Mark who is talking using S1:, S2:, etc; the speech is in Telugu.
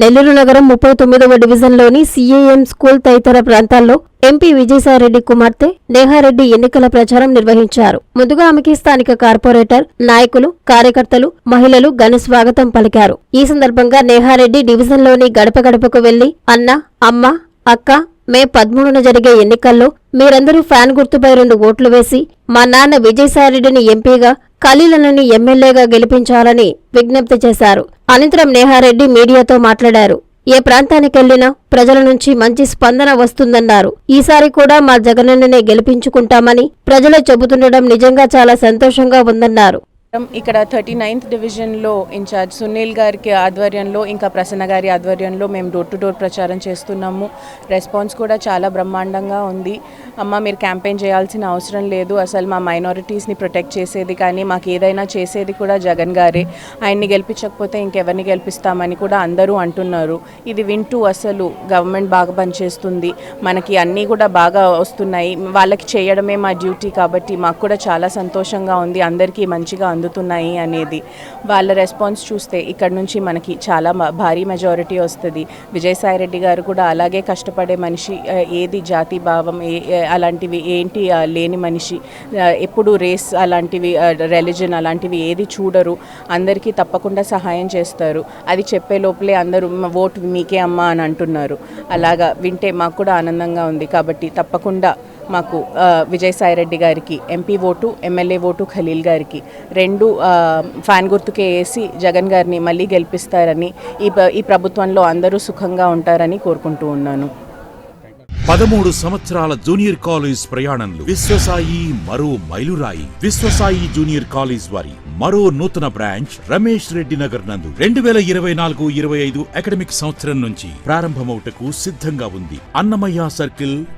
S1: నెల్లూరు నగరం ముప్పై తొమ్మిదవ డివిజన్లోని సీఏఎం స్కూల్ తదితర ప్రాంతాల్లో ఎంపీ విజయసాయిరెడ్డి కుమార్తె నేహారెడ్డి ఎన్నికల ప్రచారం నిర్వహించారు. ముందుగా ఆమెకి స్థానిక కార్పొరేటర్ నాయకులు కార్యకర్తలు మహిళలు ఘన స్వాగతం పలికారు. ఈ సందర్భంగా నేహారెడ్డి డివిజన్లోని గడప గడపకు వెళ్ళి అన్న అమ్మ అక్క మే పదమూడున జరిగే ఎన్నికల్లో మీరందరూ ఫ్యాన్ గుర్తుపై రెండు ఓట్లు వేసి మా నాన్న విజయసాయిరెడ్డిని ఎంపీగా ఖలీలనని ఎమ్మెల్యేగా గెలిపించాలని విజ్ఞప్తి చేశారు. అనంతరం నేహారెడ్డి మీడియాతో మాట్లాడారు. ఏ ప్రాంతానికెళ్ళినా ప్రజల నుంచి మంచి స్పందన వస్తుందన్నారు. ఈసారి కూడా మా జగనన్ననే గెలిపించుకుంటామని ప్రజలు చెబుతుండడం నిజంగా చాలా సంతోషంగా ఉందన్నారు.
S2: ఇక్కడ థర్టీ నైన్త్ డివిజన్లో ఇన్ఛార్జ్ సునీల్ గారికి ఆధ్వర్యంలో ఇంకా ప్రసన్న గారి ఆధ్వర్యంలో మేము డోర్ టు డోర్ ప్రచారం చేస్తున్నాము. రెస్పాన్స్ కూడా చాలా బ్రహ్మాండంగా ఉంది. అమ్మ మీరు క్యాంపెయిన్ చేయాల్సిన అవసరం లేదు. అసలు మా మైనారిటీస్ని ప్రొటెక్ట్ చేసేది కానీ మాకు ఏదైనా చేసేది కూడా జగన్ గారే. ఆయన్ని గెలిపించకపోతే ఇంకెవరిని గెలిపిస్తామని కూడా అందరూ అంటున్నారు. ఇది వింటూ అసలు గవర్నమెంట్ బాగా పనిచేస్తుంది. మనకి అన్నీ కూడా బాగా వస్తున్నాయి. వాళ్ళకి చేయడమే మా డ్యూటీ కాబట్టి మాకు కూడా చాలా సంతోషంగా ఉంది. అందరికీ మంచిగా అందుతున్నాయి అనేది వాళ్ళ రెస్పాన్స్ చూస్తే ఇక్కడ నుంచి మనకి చాలా మ- భారీ మెజారిటీ వస్తుంది. విజయసాయిరెడ్డి గారు కూడా అలాగే కష్టపడే మనిషి ఏది జాతి భావం ఏ అలాంటివి ఏంటి లేని మనిషి ఎప్పుడు రేస్ అలాంటివి రెలిజన్ అలాంటివి ఏది చూడరు. అందరికీ తప్పకుండా సహాయం చేస్తారు. అది చెప్పే లోపలే అందరూ ఓటు మీకే అమ్మా అని అంటున్నారు. అలాగా వింటే మాకు కూడా ఆనందంగా ఉంది. కాబట్టి తప్పకుండా మాకు విజయసాయిరెడ్డి గారికి MP vote MLA vote Khaleel గారికి రెండు ఫ్యాన్ గుర్తుకే వేసి జగన్ గారిని మళ్ళీ గెలిపిస్తారని ఈ ఈ ప్రభుత్వంలో అందరూ సుఖంగా ఉంటారని కోరుకుంటూ ఉన్నాను.
S3: పదమూడు సంవత్సరాల జూనియర్ కాలేజ్ ప్రయాణంలో విశ్వసాయి మరో మైలురాయి. విశ్వసాయి జూనియర్ కాలేజ్ వారి మరో నూతన బ్రాంచ్ రమేష్ రెడ్డి నగర్ నందు రెండు వేల ఇరవై నాలుగు ఇరవై ఐదు అకాడమిక్ సంవత్సరం నుంచి ప్రారంభమవుటకు సిద్ధంగా ఉంది. అన్నమయ్య సర్కిల్